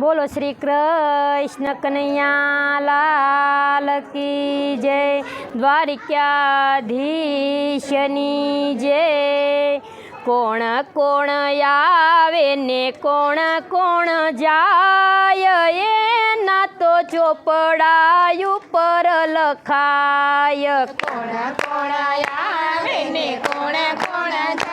બોલો શ્રી કૃષ્ણ કનૈયા લાલ કી જય, દ્વારિકાધીશની જય. કોણ કોણ આવે ને કોણ કોણ જાય એના તો ચોપડાય ઉપર લખાય. કોણ કોણ આવે ને કોણ કોણ જાય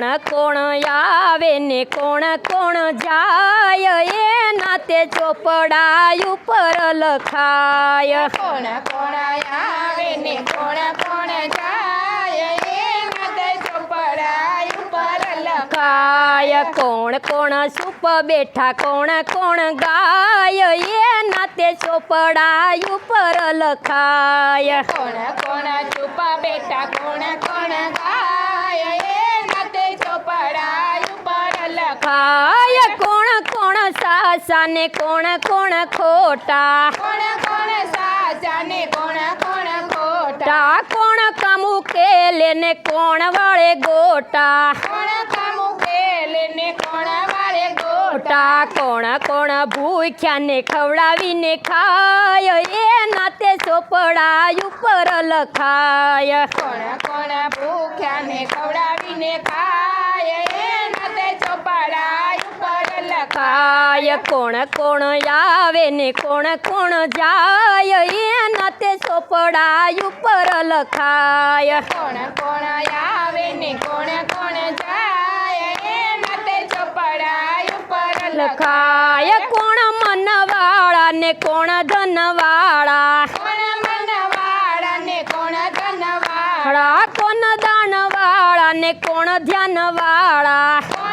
કોણ કોણ આવે ને કોણ કોણ જાય? એ નાતે ચોપડા ઉપર લખાય. કોણ કોણ આવે ને કોણ કોણ જાય? એ નાતે ચોપડા ઉપર લખાય. કોણ કોણ સુપ બેઠા કોણ કોણ ગાય? એ નાતે ચોપડા ઉપર લખાય. કોણ કોણ છુપા બેઠા કોણ કોણ ગાય? ખાય કોણ કોણ સાસા ને કોણ કોણ ખોટા? કોણ કોણ સાસા ને કોણ કોણ ખોટા કોણ કામુ કેલે ને કોણ વાળે ગોટા? કોણ કામુ કેલે ને કોણ વાળે ગોટા કોણ કોણ ભૂખ્યા ને ખવડાવીને ખાય, એ નાતે સોપડા ઉપર લખાય. કોણ કોણ ભૂખ્યા ને ખવડાવીને ખાય એના તે ચોપડા ઉપર લખ ખાય કોણ કોણ આવે ને કોણ કોણ જાય? એના તે ચોપડા ઉપર લખાય. કોણ કોણ આવે ને કોણ કોણ જાય? એના તે ચોપડા ઉપર લખાય કોણ મનવાળા ને કોણ ધનવાળા? કોણ મનવાળા ને કોણ ધનવાળા? કોણ દાનવાળા ને કોણ ધ્યાનવાળા?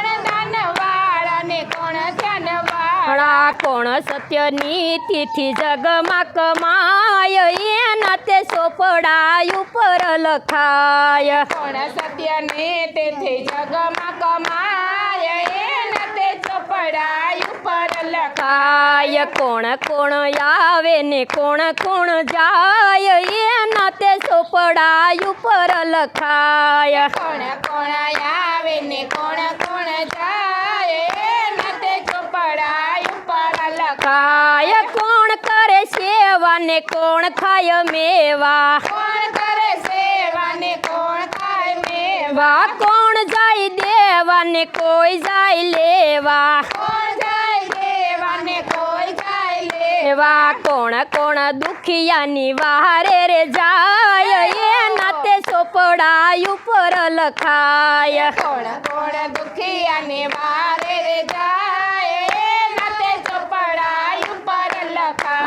હળા કોણ સત્યની તિથિ જગમાં કમાય એના તે સોપડાય ઉપર લખાય. કોણ સત્ય ને તેથી જગમાં કમાય એના તે સોપડાય ઉપર લખાય. ખાય કોણ કોણ આવે ને કોણ કોણ જાય? એના તે સોપડાય ઉપર લખાય. કોણ કોણ આવે ને કોણ સેવા ને કોણ ખાય મેવા? કોણ કરે કોણ ખાય મેવા? વા કોણ જાય દેવા ને કોઈ જાય લેવા? કોણ જાય દેવા કોઈ જાય લે કોણ કોણ દુખિયાની વારે રે જાય? એના તે ચોપડા ઉપર લખાય. કોણ કોણ દુખિયાની વારે રે જાય એના તે ચોપડા ઉપર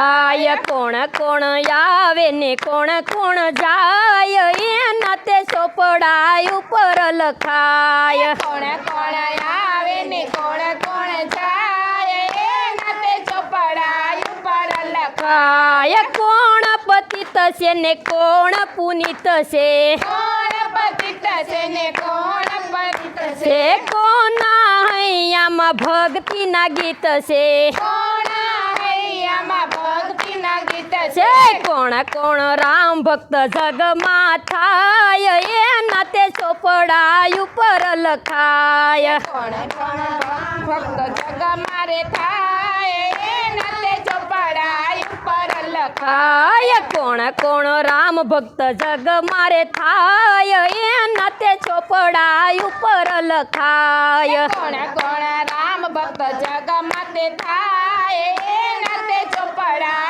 આય કોણ કોણ આવે ને કોણ કોણ જાય? એના તે ચોપડા ઉપર લખાય. કોણ કોણ આવે ને કોણ કોણ જાય? એના તે ચોપડા ઉપર લખાય. કોણ પતિત છે ને કોણ પુનિત છે? કોણ પતિત છે ને કોણ પતિત છે? કોના હૈયામાં ભક્તિના ગીત છે? છે કોણ કોણ રામ ભક્ત જગમાં થાય એના તે ચોપડા ઉપર લખાય. કોણ કોણ ભક્ત જગ મારે થાય? એના તે ચોપડા ઉપર લખાય. ખાય કોણ કોણ રામ ભક્ત જગ મારે થાય? એના તે ચોપડા ઉપર લખાય. કોણ કોણ રામ ભક્ત જગ માતે થાય? એના તે ચોપડા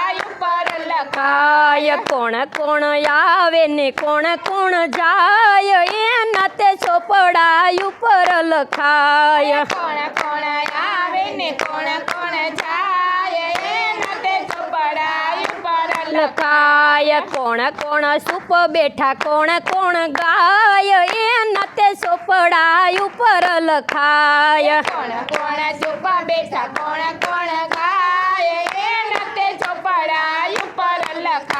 ખાય કોણ કોણ આવે ને કોણ કોણ જાય? એના તે ચોપડા ઉપર લખાય. કોણ કોણ આવે ને કોણ કોણ જાય? એના તે ચોપડા ઉપર લખાય. લખાય. કોણ કોણ સુપ બેઠા કોણ કોણ ગાય? એના તે ચોપડા ઉપર લખાય. કોણ કોણ સુપ બેઠા કોણ કોણ ગાય એના તે ચોપડા ઉપર લખાય